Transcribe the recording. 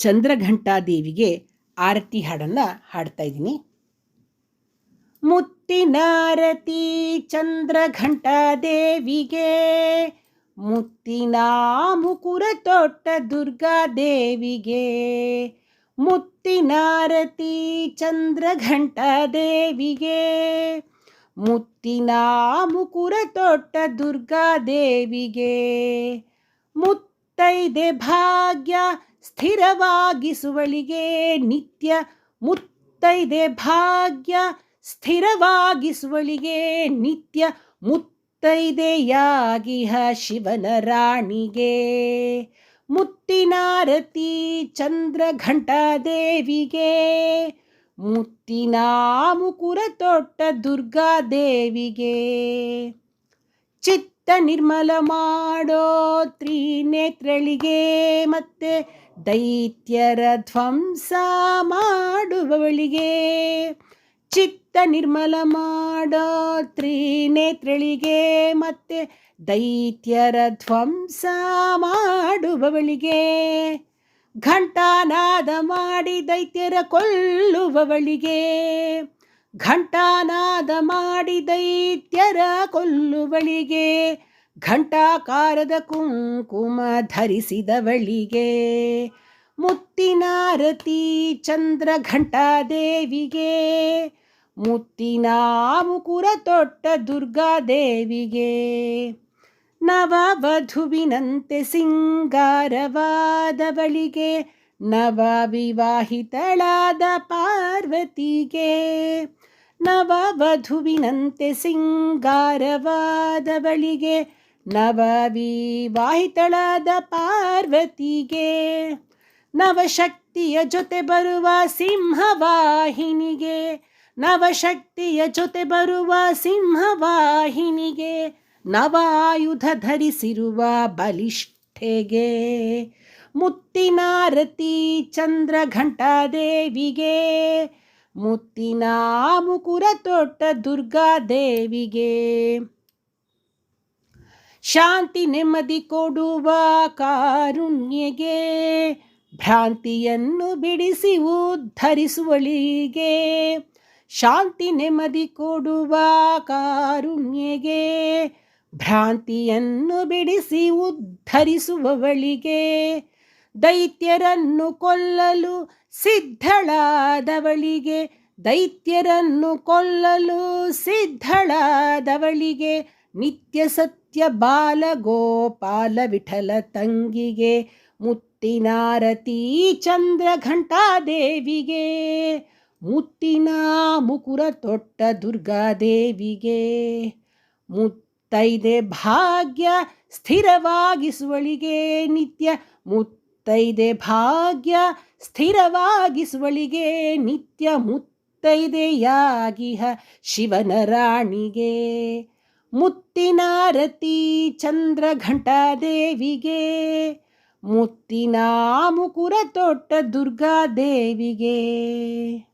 ಚಂದ್ರಘಂಟಾದೇವಿಗೆ ಆರತಿ ಹಾಡನ್ನು ಹಾಡ್ತಾ ಇದ್ದೀನಿ. ಮುತ್ತಿನಾರತಿ ಚಂದ್ರಘಂಟಾದೇವಿಗೆ ಮುತ್ತಿನ ಮುಕುರ ತೊಟ್ಟ ದುರ್ಗಾದೇವಿಗೆ ಮುತ್ತಿನಾರತಿ ಚಂದ್ರಘಂಟಾದೇವಿಗೆ ಮುತ್ತಿನ ಮುಕುರ ತೊಟ್ಟ ದುರ್ಗಾದೇವಿಗೆ, ಮುತ್ತೈದೆ ಭಾಗ್ಯ ಸ್ಥಿರವಾಗಿಸುವಳಿಗೆ ನಿತ್ಯ ಮುತ್ತೈದೆ ಭಾಗ್ಯ, ಸ್ಥಿರವಾಗಿಸುವಳಿಗೆ ನಿತ್ಯ ಮುತ್ತೈದೆಯಾಗಿಹ ಶಿವನ ರಾಣಿಗೆ. ಮುತ್ತಿನಾರತಿ ಚಂದ್ರಘಂಟಾದೇವಿಗೆ ಮುತ್ತಿನ ಮುಕುರ ತೊಟ್ಟ ದುರ್ಗಾದೇವಿಗೆ ಚಿತ್ತ ನಿರ್ಮಲ ಮಾಡೋ ತ್ರಿನೇತ್ರಳಿಗೆ ಮತ್ತೆ ದೈತ್ಯರ ಧ್ವಂಸ ಮಾಡುವವಳಿಗೆ. ಚಿತ್ತ ನಿರ್ಮಲ ಮಾಡೋ ತ್ರಿನೇತ್ರಳಿಗೆ ಮತ್ತೆ ದೈತ್ಯರ ಧ್ವಂಸ ಮಾಡುವವಳಿಗೆ. ಘಂಟಾನಾದ ಮಾಡಿ ದೈತ್ಯರ ಕೊಲ್ಲುವವಳಿಗೆ. ಘಂಟಾನಾದ ಮಾಡಿ ದೈತ್ಯರ ಕೊಲ್ಲುವಳಿಗೆ, ಘಂಟಾಕಾರದ ಕುಂಕುಮ ಧರಿಸಿದವಳಿಗೆ. ಮುತ್ತಿನಾರತಿ ಚಂದ್ರ ಘಂಟಾದೇವಿಗೆ ಮುತ್ತಿನ ಮುಕುರ ತೊಟ್ಟ ದುರ್ಗಾದೇವಿಗೆ. ನವವಧುವಿನಂತೆ ಸಿಂಗಾರವಾದವಳಿಗೆ ನವ ವಿವಾಹಿತಳಾದ ಪಾರ್ವತಿಗೆ ನವವಧುವಿನಂತೆ ಸಿಂಗಾರವಾದವಳಿಗೆ ನವ ವಿವಾಹಿತಳಾದ ಪಾರ್ವತಿಗೆ ನವಶಕ್ತಿಯ ಜೊತೆ ಬರುವ ಸಿಂಹವಾಹಿನಿಗೆ ನವಶಕ್ತಿಯ ಜೊತೆ ಬರುವ ಸಿಂಹವಾಹಿನಿಗೆ ನವಾಯುಧ ಧರಿಸಿರುವ ಬಲಿಷ್ಠೆಗೆ ಮುತ್ತಿನಾರತಿ ಚಂದ್ರಘಂಟಾದೇವಿಗೆ. ಮುತ್ತಿನ ಮುಕುರ ತೊಟ್ಟ ದುರ್ಗಾದೇವಿಗೆ. ಶಾಂತಿ ನೆಮ್ಮದಿ ಕೊಡುವ ಕಾರುಣ್ಯಗೆ. ಭ್ರಾಂತಿಯನ್ನು ಬಿಡಿಸಿ ಉದ್ಧರಿಸುವಳಿಗೆ ಶಾಂತಿ ನೆಮ್ಮದಿ ಕೊಡುವ ಕಾರುಣ್ಯಗೆ. ಭ್ರಾಂತಿಯನ್ನು ಬಿಡಿಸಿ ಉದ್ಧರಿಸುವವಳಿಗೆ ದೈತ್ಯರನ್ನು ಕೊಲ್ಲಲು ಸಿದ್ಧಳಾದವಳಿಗೆ, ದೈತ್ಯರನ್ನು ಕೊಲ್ಲಲು ಸಿದ್ಧಳಾದವಳಿಗೆ, ನಿತ್ಯ ಸತ್ಯ ಬಾಲ ಗೋಪಾಲ ವಿಠಲ ತಂಗಿಗೆ, ಮುತ್ತಿನಾರತಿ ಚಂದ್ರ ಘಂಟಾದೇವಿಗೆ ಮುತ್ತಿನ ಮುಕುರ ತೊಟ್ಟ ದುರ್ಗಾದೇವಿಗೆ ಮುತ್ತೈದೆ ಭಾಗ್ಯ ಸ್ಥಿರವಾಗಿಸುವಳಿಗೆ ನಿತ್ಯ ಮುತ್ತೈದೆ ಭಾಗ್ಯ ಸ್ಥಿರವಾಗಿಸುವಳಿಗೆ ನಿತ್ಯ ಮುತ್ತೈದೆಯಾಗಿಹ ಶಿವನ ರಾಣಿಗೆ. ಮುತ್ತಿನಾರತಿ ಚಂದ್ರಘಂಟಾದೇವಿಗೆ. ಮುತ್ತಿನ ಮುಕುರ ತೊಟ್ಟ ದುರ್ಗಾದೇವಿಗೆ.